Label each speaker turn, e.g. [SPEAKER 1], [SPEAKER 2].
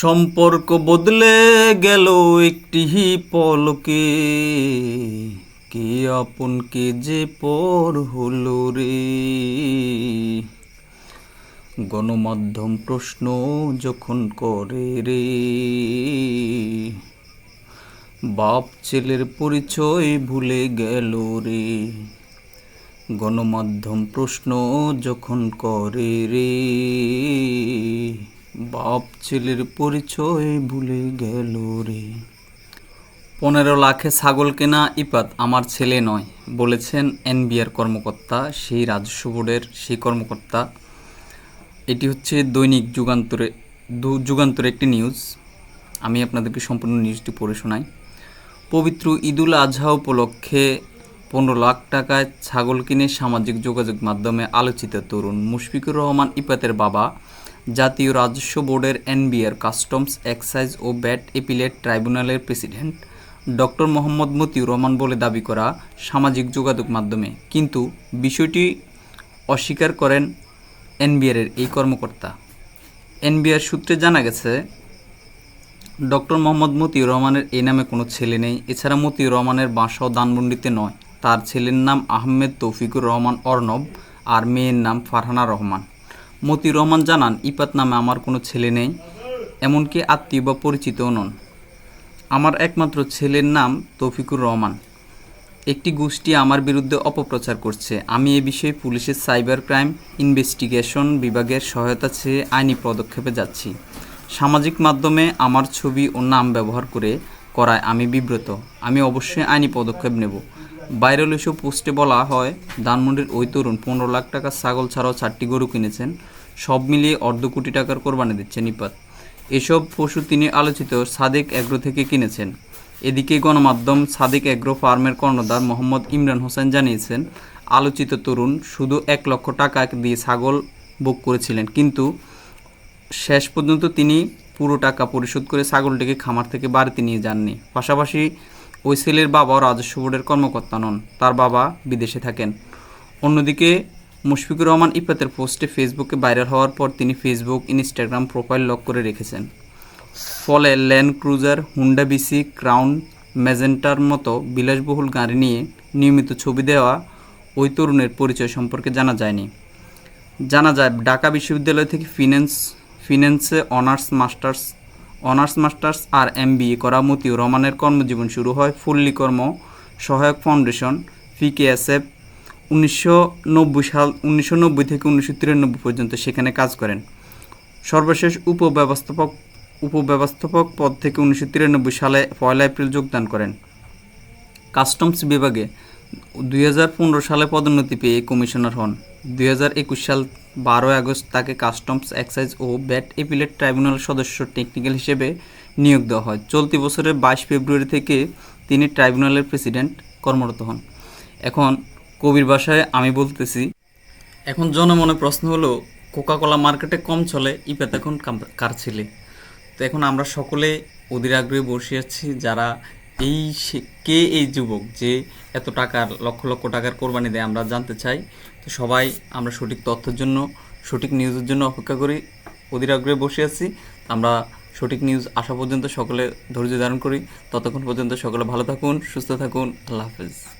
[SPEAKER 1] সম্পর্ক বদলে গেল একটি পলকে। কে আপন কে যে পর হলো রে? গণমাধ্যম প্রশ্ন যখন করে রে। বাপ ছেলের পরিচয় ভুলে গেল রে। গণমাধ্যম প্রশ্ন যখন করে রে। বাপ ছেলের পরিচয় ভুলে গেল রে। পনেরো লাখে ছাগল কেনা ইপাত আমার ছেলে নয়, বলেছেন এনবিআর কর্মকর্তা, সেই রাজস্ব বোর্ডের সেই কর্মকর্তা। এটি হচ্ছে দৈনিক যুগান্তরে যুগান্তরে একটি নিউজ। আমি আপনাদেরকে সম্পূর্ণ নিউজটি পড়ে শোনাই। পবিত্র ঈদুল আজহা উপলক্ষে পনেরো লাখ টাকায় ছাগল কিনে সামাজিক যোগাযোগ মাধ্যমে আলোচিত তরুণ মুশফিকুর রহমান ইপাতের বাবা জাতীয় রাজস্ব বোর্ডের এনবিআর কাস্টমস এক্সাইজ ও ব্যাট এপিলেট ট্রাইব্যুনালের প্রেসিডেন্ট ডক্টর মোহাম্মদ মতিউর রহমান বলে দাবি করা সামাজিক যোগাযোগ মাধ্যমে। কিন্তু বিষয়টি অস্বীকার করেন এনবিআরের এই কর্মকর্তা। এনবিআর সূত্রে জানা গেছে, ডক্টর মোহাম্মদ মতিউর রহমানের এই নামে কোনো ছেলে নেই। এছাড়া মতিউর রহমানের বাসাও দানমন্ডিতে নয়। তার ছেলের নাম আহমেদ তৌফিকুর রহমান অর্ণব আর মেয়ের নাম ফারহানা রহমান। মতিউর রহমান জানান ইপাত নামে আমার কোনো ছেলে নেই, এমনকি আত্মীয় বা পরিচিতও নন। আমার একমাত্র ছেলের নাম তৌফিকুর রহমান। একটি গোষ্ঠী আমার বিরুদ্ধে অপপ্রচার করছে। আমি এ বিষয়ে পুলিশের সাইবার ক্রাইম ইনভেস্টিগেশন বিভাগের সহায়তা চেয়ে আইনি পদক্ষেপে যাচ্ছি। সামাজিক মাধ্যমে আমার ছবি ও নাম ব্যবহার করে করায় আমি বিব্রত। আমি অবশ্যই আইনি পদক্ষেপ নেব। ভাইরাল এসব পোস্টে বলা হয়। ধানমন্ডির ওই তরুণ পনেরো লাখ টাকার ছাগল ছাড়াও চারটি গরু কিনেছেন। সব মিলিয়ে অর্ধ কোটি টাকার কোরবানি দিচ্ছেন নিপাত এসব পশু তিনি আলোচিত সাদেক এগ্রো থেকে কিনেছেন। এদিকে গণমাধ্যম সাদেক এগ্রো ফার্মের কর্ণধার মোহাম্মদ ইমরান হোসেন জানিয়েছেন, আলোচিত তরুণ শুধু এক লক্ষ টাকা দিয়ে ছাগল বুক করেছিলেন, কিন্তু শেষ পর্যন্ত তিনি পুরো টাকা পরিশোধ করে ছাগলটিকে খামার থেকে বাড়িতে নিয়ে যাননি। পাশাপাশি ওই ছেলের বাবাও রাজস্ব বোর্ডের কর্মকর্তা নন, তার বাবা বিদেশে থাকেন। অন্যদিকে মুশফিকুর রহমান ইফাতের পোস্টে ফেসবুকে ভাইরাল হওয়ার পর তিনি ফেসবুক, ইনস্টাগ্রাম প্রোফাইল লক করে রেখেছেন। ফলে ল্যান্ড ক্রুজার, হুন্ডা বিসি, ক্রাউন, ম্যাজেন্টার মতো বিলাসবহুল গাড়ি নিয়ে নিয়মিত ছবি দেওয়া ওই তরুণের পরিচয় সম্পর্কে জানা যায়নি। জানা যায়, ঢাকা বিশ্ববিদ্যালয় থেকে ফিন্যান্স, ফিন্যান্সে অনার্স, মাস্টার্স অনার্স, মাস্টার্স আর এম করা মতিউর রহমানের কর্মজীবন শুরু হয় ফুল্লি কর্ম সহায়ক ফাউন্ডেশন পিকেএসএফ উনিশশো নব্বই সাল, উনিশশো নব্বই থেকে উনিশশো তিরানব্বই পর্যন্ত সেখানে কাজ করেন। সর্বশেষ উপব্যবস্থাপক উপব্যবস্থাপক পদ থেকে উনিশশো তিরানব্বই সালে পয়লা এপ্রিল যোগদান করেন। কাস্টমস বিভাগে দুই হাজার পনেরো সালে পদোন্নতি পেয়ে কমিশনার হন। দুই হাজার একুশ সাল বারোই আগস্ট তাকে কাস্টমস এক্সাইজ ও ব্যাট এপিলেট ট্রাইব্যুনাল সদস্য টেকনিক্যাল হিসেবে নিয়োগ দেওয়া হয়। চলতি বছরের বাইশ ফেব্রুয়ারি থেকে তিনি ট্রাইব্যুনালের প্রেসিডেন্ট কর্মরত হন। এখন কবির ভাষায় আমি বলতেছি, এখন জনমনে প্রশ্ন হলো, কোকাকোলা মার্কেটে কম চলে ইপাত এখন কার ছেলে? তো এখন আমরা সকলে অধীর আগ্রহে বসে আছি যারা এই কে এই যুবক যে এত টাকার, লক্ষ লক্ষ টাকার কোরবানি দেয় আমরা জানতে চাই। তো সবাই আমরা সঠিক তথ্যের জন্য, সঠিক নিউজের জন্য অপেক্ষা করি। অধীর আগ্রহে বসে আছি। আমরা সঠিক নিউজ আসা পর্যন্ত সকলে ধৈর্য ধারণ করি। ততক্ষণ পর্যন্ত সকলে ভালো থাকুন, সুস্থ থাকুন। আল্লাহ হাফেজ।